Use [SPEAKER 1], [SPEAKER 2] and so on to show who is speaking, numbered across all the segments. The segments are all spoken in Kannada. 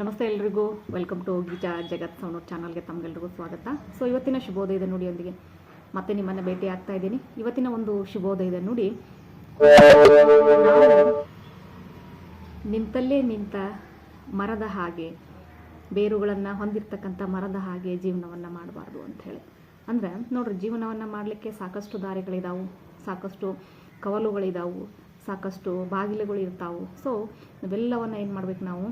[SPEAKER 1] ನಮಸ್ತೆ ಎಲ್ರಿಗೂ. ವೆಲ್ಕಮ್ ಟು ಗೀಜಾ ಜಗತ್ ಸೌನೋ ಚಾನಲ್ಗೆ ತಮಗೆಲ್ರಿಗೂ ಸ್ವಾಗತ. ಸೊ ಇವತ್ತಿನ ಶುಭೋದಯದ ನುಡಿಯೊಂದಿಗೆ ಮತ್ತೆ ನಿಮ್ಮನ್ನು ಭೇಟಿ ಆಗ್ತಾ ಇದ್ದೀನಿ. ಇವತ್ತಿನ ಒಂದು ಶುಭೋದಯದ ನುಡಿ ನಿಂತಲ್ಲೇ ನಿಂತ ಮರದ ಹಾಗೆ, ಬೇರುಗಳನ್ನು ಹೊಂದಿರ್ತಕ್ಕಂಥ ಮರದ ಹಾಗೆ ಜೀವನವನ್ನು ಮಾಡಬಾರ್ದು ಅಂತ ಹೇಳಿ. ಅಂದರೆ, ನೋಡ್ರಿ, ಜೀವನವನ್ನು ಮಾಡಲಿಕ್ಕೆ ಸಾಕಷ್ಟು ದಾರಿಗಳಿದಾವು, ಸಾಕಷ್ಟು ಕವಲುಗಳಿದಾವು, ಸಾಕಷ್ಟು ಬಾಗಿಲುಗಳು ಇರ್ತಾವು ಸೊ ಇವೆಲ್ಲವನ್ನು ಏನು ಮಾಡ್ಬೇಕು ನಾವು?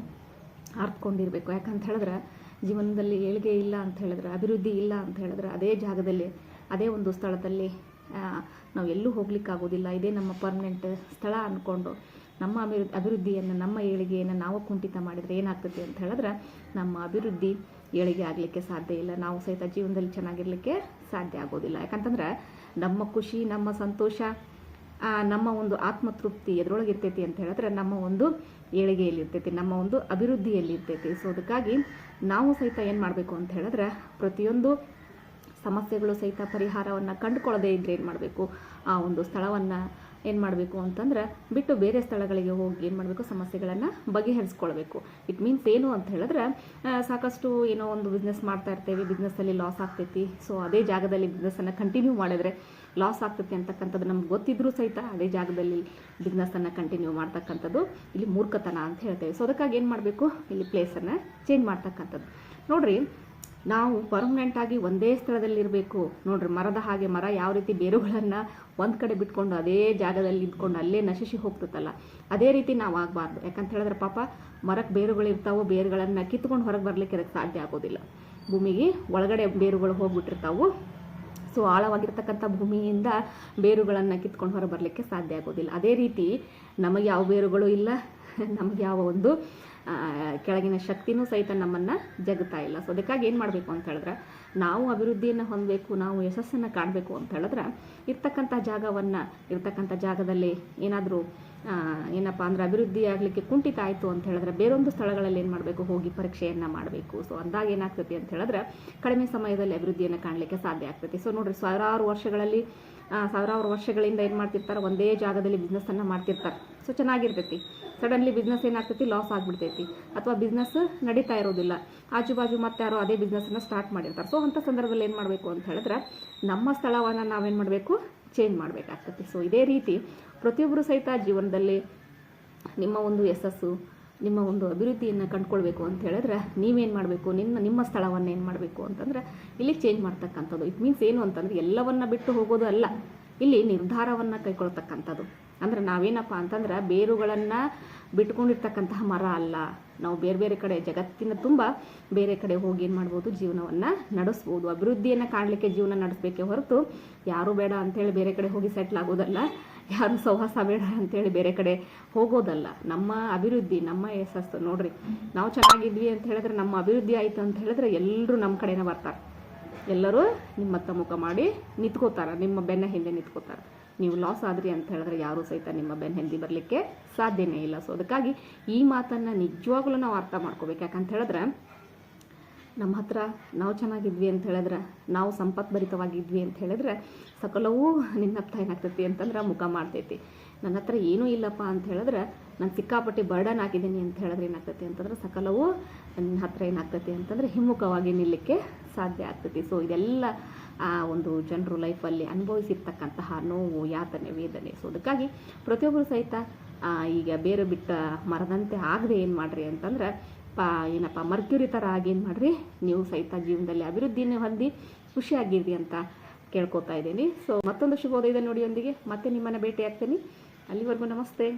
[SPEAKER 1] ಅರ್ಥಕೊಂಡಿರ್ಬೇಕು ಯಾಕಂತ ಹೇಳಿದ್ರೆ ಜೀವನದಲ್ಲಿ ಏಳಿಗೆ ಇಲ್ಲ ಅಂತ ಹೇಳಿದ್ರೆ, ಅಭಿವೃದ್ಧಿ ಇಲ್ಲ ಅಂತ ಹೇಳಿದ್ರೆ ಅದೇ ಜಾಗದಲ್ಲಿ, ಅದೇ ಒಂದು ಸ್ಥಳದಲ್ಲಿ ನಾವು ಎಲ್ಲೂ ಹೋಗ್ಲಿಕ್ಕಾಗೋದಿಲ್ಲ. ಇದೇ ನಮ್ಮ ಪರ್ಮನೆಂಟ್ ಸ್ಥಳ ಅಂದ್ಕೊಂಡು ನಮ್ಮ ಅಭಿವೃದ್ಧಿ ಅಭಿವೃದ್ಧಿಯನ್ನು, ನಮ್ಮ ಏಳಿಗೆಯನ್ನು ನಾವು ಕುಂಠಿತ ಮಾಡಿದರೆ ಏನಾಗ್ತದೆ ಅಂತ ಹೇಳಿದ್ರೆ ನಮ್ಮ ಅಭಿವೃದ್ಧಿ ಏಳಿಗೆ ಆಗಲಿಕ್ಕೆ ಸಾಧ್ಯ ಇಲ್ಲ. ನಾವು ಸಹಿತ ಜೀವನದಲ್ಲಿ ಚೆನ್ನಾಗಿರಲಿಕ್ಕೆ ಸಾಧ್ಯ ಆಗೋದಿಲ್ಲ. ಯಾಕಂತಂದ್ರೆ ನಮ್ಮ ಖುಷಿ, ನಮ್ಮ ಸಂತೋಷ ನಮ್ಮ ಒಂದು ಆತ್ಮತೃಪ್ತಿ ಎದ್ರೊಳಗೆ ಇರ್ತೈತಿ ಅಂತ ಹೇಳಿದ್ರೆ ನಮ್ಮ ಒಂದು ಏಳಿಗೆಯಲ್ಲಿ ಇರ್ತೈತಿ, ನಮ್ಮ ಒಂದು ಅಭಿವೃದ್ಧಿಯಲ್ಲಿ ಇರ್ತೈತಿ. ಸೊ ಅದಕ್ಕಾಗಿ ನಾವು ಸಹಿತ ಏನು ಮಾಡಬೇಕು ಅಂತ ಹೇಳಿದ್ರೆ ಪ್ರತಿಯೊಂದು ಸಮಸ್ಯೆಗಳು ಸಹಿತ ಪರಿಹಾರವನ್ನು ಕಂಡುಕೊಳ್ಳದೆ ಇದ್ರೆ ಏನು ಮಾಡಬೇಕು? ಆ ಒಂದು ಸ್ಥಳವನ್ನು ಏನು ಮಾಡಬೇಕು ಅಂತಂದ್ರೆ ಬಿಟ್ಟು ಬೇರೆ ಸ್ಥಳಗಳಿಗೆ ಹೋಗಿ ಏನು ಮಾಡಬೇಕು, ಸಮಸ್ಯೆಗಳನ್ನು ಬಗೆಹರಿಸ್ಕೊಳ್ಬೇಕು. ಇಟ್ ಮೀನ್ಸ್ ಏನು ಅಂತ ಹೇಳಿದ್ರೆ ಸಾಕಷ್ಟು ಏನೋ ಒಂದು ಬಿಸ್ನೆಸ್ ಮಾಡ್ತಾ ಇರ್ತೇವೆ ಬಿಸ್ನೆಸ್ಸಲ್ಲಿ ಲಾಸ್ ಆಗ್ತೈತಿ. ಸೊ ಅದೇ ಜಾಗದಲ್ಲಿ ಬಿಸ್ನೆಸ್ಸನ್ನು ಕಂಟಿನ್ಯೂ ಮಾಡಿದ್ರೆ ಲಾಸ್ ಆಗ್ತೈತಿ ಅಂತಕ್ಕಂಥದ್ದು ನಮ್ಗೆ ಗೊತ್ತಿದ್ರೂ ಸಹಿತ ಅದೇ ಜಾಗದಲ್ಲಿ ಬಿಸ್ನೆಸ್ಸನ್ನು ಕಂಟಿನ್ಯೂ ಮಾಡ್ತಕ್ಕಂಥದ್ದು ಇಲ್ಲಿ ಮೂರ್ಖತನ ಅಂತ ಹೇಳ್ತೇವೆ. ಸೊ ಅದಕ್ಕಾಗಿ ಏನು ಮಾಡಬೇಕು? ಇಲ್ಲಿ ಪ್ಲೇಸನ್ನು ಚೇಂಜ್ ಮಾಡ್ತಕ್ಕಂಥದ್ದು. ನೋಡ್ರಿ ನಾವು ಪರ್ಮನೆಂಟ್ ಆಗಿ ಒಂದೇ ಸ್ಥಳದಲ್ಲಿರಬೇಕು. ನೋಡ್ರಿ, ಮರದ ಹಾಗೆ ಮರ ಯಾವ ರೀತಿ ಬೇರುಗಳನ್ನು ಒಂದು ಕಡೆ ಬಿಟ್ಕೊಂಡು ಅದೇ ಜಾಗದಲ್ಲಿ ಇದ್ಕೊಂಡು ಅಲ್ಲೇ ನಶಿಸಿ ಹೋಗ್ತದಲ್ಲ ಅದೇ ರೀತಿ ನಾವು ಆಗಬಾರ್ದು. ಯಾಕಂತ ಹೇಳಿದ್ರೆ ಪಾಪ ಮರಕ್ಕೆ ಬೇರುಗಳು ಇರ್ತಾವೋ, ಬೇರುಗಳನ್ನು ಕಿತ್ಕೊಂಡು ಹೊರಗೆ ಬರಲಿಕ್ಕೆ ಇದಕ್ಕೆ ಸಾಧ್ಯ ಆಗೋದಿಲ್ಲ. ಭೂಮಿಗೆ ಒಳಗಡೆ ಬೇರುಗಳು ಹೋಗ್ಬಿಟ್ಟಿರ್ತಾವು, ಸೊ ಆಳವಾಗಿರ್ತಕ್ಕಂಥ ಭೂಮಿಯಿಂದ ಬೇರುಗಳನ್ನು ಕಿತ್ಕೊಂಡು ಹೊರ ಬರಲಿಕ್ಕೆ ಸಾಧ್ಯ ಆಗೋದಿಲ್ಲ. ಅದೇ ರೀತಿ ನಮಗೆ ಯಾವ ಬೇರುಗಳು ಇಲ್ಲ ನಮಗೆ ಯಾವ ಒಂದು ಕೆಳಗಿನ ಶಕ್ತಿನೂ ಸಹಿತ ನಮ್ಮನ್ನು ಜಗುತ್ತಾ ಇಲ್ಲ. ಸೊ ಅದಕ್ಕಾಗಿ ಏನು ಮಾಡಬೇಕು ಅಂತ ಹೇಳಿದ್ರೆ, ನಾವು ಅಭಿವೃದ್ಧಿಯನ್ನು ಹೊಂದಬೇಕು, ನಾವು ಯಶಸ್ಸನ್ನು ಕಾಣಬೇಕು ಅಂತ ಹೇಳಿದ್ರೆ, ಇರ್ತಕ್ಕಂಥ ಜಾಗವನ್ನು, ಇರ್ತಕ್ಕಂಥ ಜಾಗದಲ್ಲಿ ಏನಾದರೂ ಏನಪ್ಪ ಅಂದ್ರೆ ಅಭಿವೃದ್ಧಿ ಆಗಲಿಕ್ಕೆ ಕುಂಠಿತ ಆಯಿತು ಅಂತ ಹೇಳಿದ್ರೆ, ಬೇರೊಂದು ಸ್ಥಳಗಳಲ್ಲಿ ಏನು ಮಾಡಬೇಕು? ಹೋಗಿ ಪರೀಕ್ಷೆಯನ್ನು ಮಾಡಬೇಕು. ಸೊ ಅಂದಾಗ ಏನಾಗ್ತೈತಿ ಅಂತ ಹೇಳಿದ್ರೆ, ಕಡಿಮೆ ಸಮಯದಲ್ಲಿ ಅಭಿವೃದ್ಧಿಯನ್ನು ಕಾಣಲಿಕ್ಕೆ ಸಾಧ್ಯ ಆಗ್ತೈತಿ. ಸೊ ನೋಡಿರಿ, ಸಾವಿರಾರು ವರ್ಷಗಳಲ್ಲಿ ಸಾವಿರಾರು ವರ್ಷಗಳಿಂದ ಏನು ಮಾಡ್ತಿರ್ತಾರೆ? ಒಂದೇ ಜಾಗದಲ್ಲಿ ಬಿಸ್ನೆಸ್ಸನ್ನು ಮಾಡ್ತಿರ್ತಾರೆ. ಸೊ ಚೆನ್ನಾಗಿರ್ತೈತಿ. ಸಡನ್ಲಿ ಬಿಸ್ನೆಸ್ ಏನಾಗ್ತೈತಿ ಲಾಸ್ ಆಗಿಬಿಡ್ತೈತಿ. ಅಥವಾ ಬಿಸ್ನೆಸ್ ನಡೀತಾ ಇರೋದಿಲ್ಲ. ಆಜು ಬಾಜು ಮತ್ತೆ ಯಾರೋ ಅದೇ ಬಿಸ್ನೆಸ್ಸನ್ನು ಸ್ಟಾರ್ಟ್ ಮಾಡಿರ್ತಾರೆ. ಸೊ ಅಂಥ ಸಂದರ್ಭದಲ್ಲಿ ಏನು ಮಾಡಬೇಕು ಅಂತ ಹೇಳಿದ್ರೆ, ನಮ್ಮ ಸ್ಥಳವನ್ನು ನಾವೇನು ಮಾಡಬೇಕು? ಚೇಂಜ್ ಮಾಡಬೇಕಾಗ್ತೈತಿ. ಸೊ ಇದೇ ರೀತಿ ಪ್ರತಿಯೊಬ್ಬರು ಸಹಿತ ಜೀವನದಲ್ಲಿ ನಿಮ್ಮ ಒಂದು ಯಶಸ್ಸು, ನಿಮ್ಮ ಒಂದು ಅಭಿವೃದ್ಧಿಯನ್ನು ಕಂಡುಕೊಳ್ಬೇಕು ಅಂತ ಹೇಳಿದ್ರೆ, ನೀವೇನು ಮಾಡಬೇಕು? ನಿಮ್ಮ ನಿಮ್ಮ ಸ್ಥಳವನ್ನು ಏನು ಮಾಡಬೇಕು ಅಂತಂದ್ರೆ, ಇಲ್ಲಿ ಚೇಂಜ್ ಮಾಡ್ತಕ್ಕಂಥದ್ದು. ಇಟ್ ಮೀನ್ಸ್ ಏನು ಅಂತಂದ್ರೆ, ಎಲ್ಲವನ್ನು ಬಿಟ್ಟು ಹೋಗೋದು ಅಲ್ಲ. ಇಲ್ಲಿ ನಿರ್ಧಾರವನ್ನು ಕೈಗೊಳ್ತಕ್ಕಂಥದ್ದು. ಅಂದ್ರೆ ನಾವೇನಪ್ಪ ಅಂತಂದ್ರೆ ಬೇರುಗಳನ್ನು ಬಿಟ್ಕೊಂಡಿರ್ತಕ್ಕಂತಹ ಮರ ಅಲ್ಲ. ನಾವು ಬೇರೆ ಬೇರೆ ಕಡೆ ಜಗತ್ತಿನ ತುಂಬ ಬೇರೆ ಕಡೆ ಹೋಗಿ ಏನು ಮಾಡ್ಬೋದು ಜೀವನವನ್ನು ನಡೆಸ್ಬೋದು. ಅಭಿವೃದ್ಧಿಯನ್ನು ಕಾಣಲಿಕ್ಕೆ ಜೀವನ ನಡೆಸಬೇಕೇ ಹೊರತು ಯಾರು ಬೇಡ ಅಂತೇಳಿ ಬೇರೆ ಕಡೆ ಹೋಗಿ ಸೆಟ್ಲ್ ಆಗೋದಲ್ಲ. ಯಾರು ಸಹವಾಸ ಬೇಡ ಅಂತೇಳಿ ಬೇರೆ ಕಡೆ ಹೋಗೋದಲ್ಲ. ನಮ್ಮ ಅಭಿವೃದ್ಧಿ, ನಮ್ಮ ಯಶಸ್ಸು. ನೋಡ್ರಿ, ನಾವು ಚೆನ್ನಾಗಿದ್ವಿ ಅಂತ ಹೇಳಿದ್ರೆ ನಮ್ಮ ಅಭಿವೃದ್ಧಿ ಆಯಿತು ಅಂತ ಹೇಳಿದ್ರೆ ಎಲ್ಲರೂ ನಮ್ಮ ಕಡೆನೇ ಬರ್ತಾರೆ. ಎಲ್ಲರೂ ನಿಮ್ಮ ನಿಮ್ಮತ್ತ ಮುಖ ಮಾಡಿ ನಿಂತ್ಕೋತಾರೆ, ನಿಮ್ಮ ಬೆನ್ನ ಹಿಂದೆ ನಿಂತ್ಕೋತಾರೆ. ನೀವು ಲಾಸ್ ಆದ್ರಿ ಅಂತ ಹೇಳಿದ್ರೆ ಯಾರು ಸಹಿತ ನಿಮ್ಮ ಬೆನ್ನ ಹಿಂದೆ ಬರಲಿಕ್ಕೆ ಸಾಧ್ಯನೇ ಇಲ್ಲ. ಸೊ ಅದಕ್ಕಾಗಿ ಈ ಮಾತನ್ನು ನಿಜವಾಗ್ಲೂ ನಾವು ಅರ್ಥ ಮಾಡ್ಕೋಬೇಕು. ಯಾಕಂತ ಹೇಳಿದ್ರೆ ನಮ್ಮ ಹತ್ರ ನಾವು ಚೆನ್ನಾಗಿದ್ವಿ ಅಂತ ಹೇಳಿದ್ರೆ, ನಾವು ಸಂಪತ್ಭರಿತವಾಗಿದ್ವಿ ಅಂತ ಹೇಳಿದ್ರೆ ಸಕಲವೂ ನಿನ್ನ ಹತ್ರ ಏನಾಗ್ತೈತಿ ಅಂತಂದ್ರೆ ಮುಖ ಮಾಡ್ತೈತಿ. ನನ್ನ ಹತ್ರ ಏನೂ ಇಲ್ಲಪ್ಪ ಅಂತ ಹೇಳಿದ್ರೆ ನಾನು ಸಿಕ್ಕಾಪಟ್ಟೆ ಬರ್ಡನ್ ಆಗಿದ್ದೀನಿ ಅಂತ ಹೇಳಿದ್ರೆ ಏನಾಗ್ತೈತಿ ಅಂತಂದ್ರೆ ಸಕಲವೂ ನನ್ನ ಹತ್ರ ಏನಾಗ್ತೈತಿ ಅಂತಂದ್ರೆ ಹಿಮ್ಮುಖವಾಗಿ ನಿಲ್ಲಕ್ಕೆ ಸಾಧ್ಯ ಆಗ್ತೈತಿ. ಸೊ ಇದೆಲ್ಲ, ಆ, ಒಂದು ಜನರು ಲೈಫಲ್ಲಿ ಅನುಭವಿಸಿರ್ತಕ್ಕಂತಹ ನೋವು, ಯಾತನೆ, ವೇದನೆ. ಸೊ ಅದಕ್ಕಾಗಿ ಪ್ರತಿಯೊಬ್ಬರು ಸಹಿತ ಈಗ ಬೇರೆ ಬಿಟ್ಟ ಮರದಂತೆ ಆಗದೆ ಏನು ಮಾಡ್ರಿ ಅಂತಂದ್ರೆ, ಪಾ, ಏನಪ್ಪ, ಮರ್ಕ್ಯೂರಿ ಥರ ಆಗಿ ಏನು ಮಾಡಿರಿ, ನೀವು ಸಹಿತ ಜೀವನದಲ್ಲಿ ಅಭಿವೃದ್ಧಿಯನ್ನು ಹೊಂದಿ ಖುಷಿಯಾಗಿರಿ ಅಂತ ಕೇಳ್ಕೊತಾ ಇದ್ದೀನಿ. ಸೊ ಮತ್ತೊಂದು ಶುಭೋದಯದ ನುಡಿಯೊಂದಿಗೆ ಮತ್ತೆ ನಿಮ್ಮನ್ನು ಭೇಟಿ अलीवर्गू नमस्ते